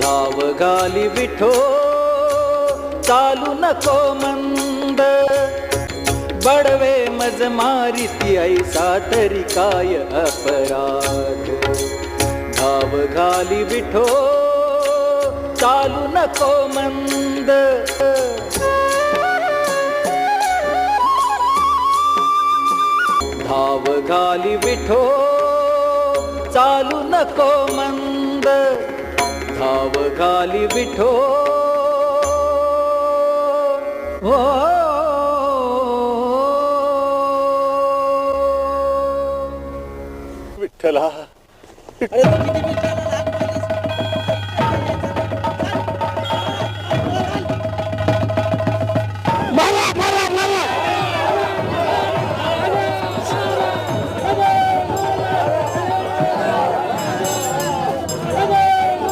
धाव गाली विठो चालू नको मंद. बडवे मज मारिती ऐसा तरी काय अपराध. धाव गाली विठो चालू नको मंद. धाव गाली विठो चालू नको मंद. धाव घाली विठो हो विठ्ठला?